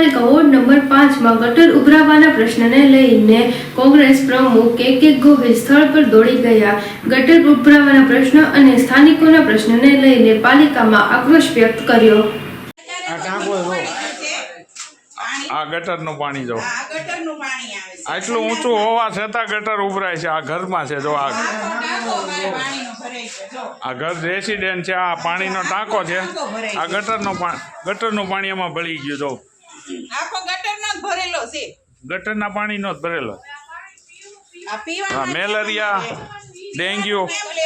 નગરપાલિકા ward number પાંચમાં ગટર ઉભરાવાના પ્રશ્નને લઈને કોંગ્રેસ પ્રમુખ કે કે ગોહિલ સ્થળ પર દોડી ગયા. ગટર ઉભરાવાના પ્રશ્ન અને સ્થાનિકોના પ્રશ્નને લઈને પાલિકામાં આક્રોશ વ્યક્ત કર્યો. આ ટાંકો જો ગટરનું પાણી જો. આ ગટરનું પાણી આવે છે. આટલું ઊંચું હોવા છતાં ગટર ઉભરાય છે. આ ઘરમાં છે જો આ. આ ઘર રેસિડેન્ટ છે. આ પાણીનો ટાંકો છે. આ ગટરનો પા ગટરનું પાણી એમાં ભળી ગયું જ. ભરેલો છે. ગટરના પાણીનો જ ભરેલો. આ મેલેરિયા ડેન્ગ્યુ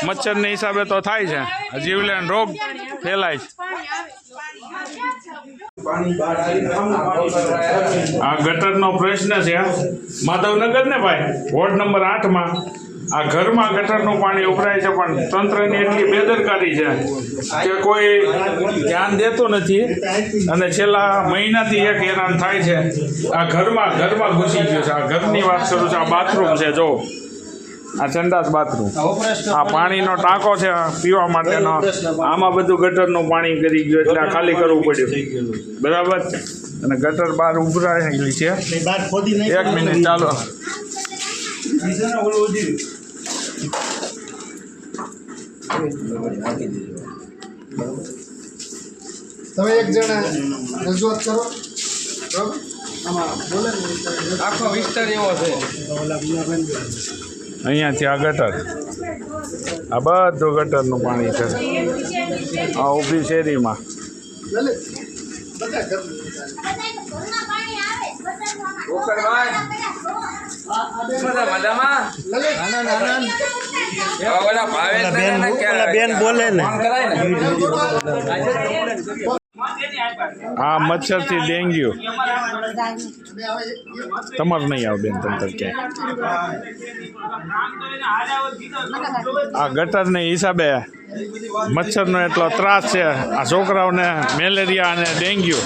મચ્છરને હિસાબે તો થાય છે. જીવલેણ રોગ ફેલાય છે. આ ગટરનો પ્રશ્ન છે માધવનગર ને ભાઈ વોર્ડ નંબર આઠમાં આ ઘરમાં ગટરનું પાણી ઉભરાય છે પણ તંત્રની એટલી બેદરકારી છે કે કોઈ ધ્યાન દેતું નથી. અને છેલ્લા મહિનાથી એક હેરાન થાય છે. આ ઘરમાં ઘરમાં ઘૂસી ગયું છે. આ ઘરની વાત કરું છું. આ બાથરૂમ છે જો. આ ચંદાસ બાથરૂમ. આ પાણીનો ટાંકો છે પીવા માટેનો. આમાં બધું ગટરનું પાણી કરી ગયું એટલે આ ખાલી કરવું પડ્યું. બરાબર? છે અને ગટર બહાર ઉભરાયેલી છે. એક મિનિટ ચાલો. તમે એક જણા રજૂઆત કરો. બરાબર આમાં બોલે આખો વિસ્તાર એવો છે. અહીંયાથી આ ગટર. આ બધું ગટરનું પાણી છે. આ ઊભી શેરીમાં. બેન બોલે ને. ફોન કરાય ને. આ મચ્છરથી ડેન્ગ્યુ. તમારે નહીં આવે બેન તમ ક્યાંય. આ ગટરને હિસાબે મચ્છરનો એટલો ત્રાસ છે. આ છોકરાઓને મેલેરિયા અને ડેન્ગ્યુ.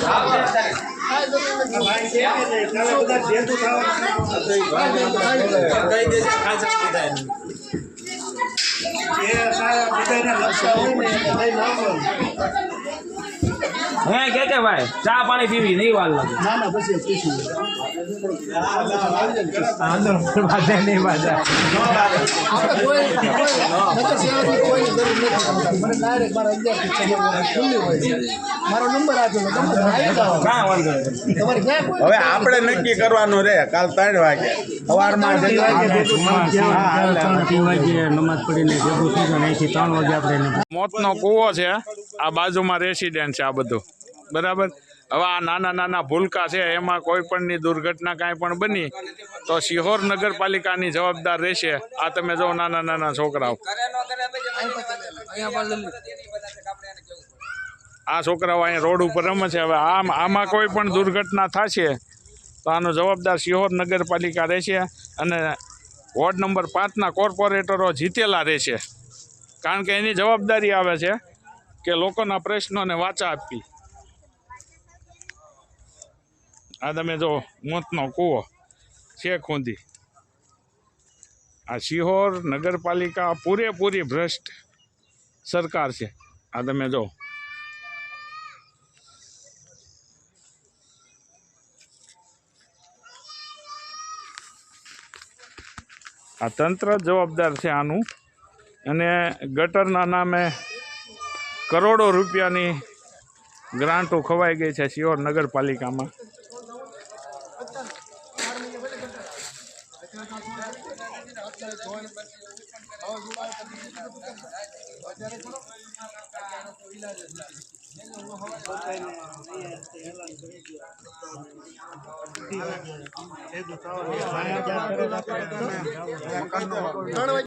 બધાને લક્ષા હોય ને હે કે કે ભાઈ ચા પાણી પીવી નહીં વાર લાગે. ના ના બસ વાંધો નહીં આપણે કોઈ હવે આપણે નક્કી કરવાનું રે કાલ ત્રણ વાગે. સવારમાં જઈ મોતનો કૂવો છે. આ બાજુમાં રેસિડેન્ટ છે આ બધું. બરાબર? હવે આ નાના નાના ભૂલકા છે, એમાં કોઈ પણની દુર્ઘટના કાંઈ પણ બની, તો શિહોર નગરપાલિકાની જવાબદાર રહેશે. આ તમે જો નાના નાના છોકરાઓ. આ છોકરાઓ અહીંયા રોડ ઉપર રમે છે. હવે આમ, આમાં કોઈ પણ દુર્ઘટના થશે, તો આનો જવાબદાર શિહોર નગરપાલિકા રહેશે અને વોર્ડ નંબર પાંચના કોર્પોરેટરો જીતેલા રહેશે. કારણ કે એની જવાબદારી આવે છે કે લોકોના પ્રશ્નોને વાચા આપવી. આ તમે જો મોતનો કૂવો, છે ખૂંદી. આ શિહોર નગરપાલિકા પૂરેપૂરી ભ્રષ્ટ સરકાર છે. આ તમે જો. આ તંત્ર જવાબદાર છે આનું. અને ગટરના નામે કરોડો રૂપિયાની ગ્રાન્ટો ખવાઈ ગઈ છે શિહોર નગરપાલિકામાં. એટલે જોઈ હવે જોવા અત્યારે ચલો ઇલાજ ત્રણ વાગે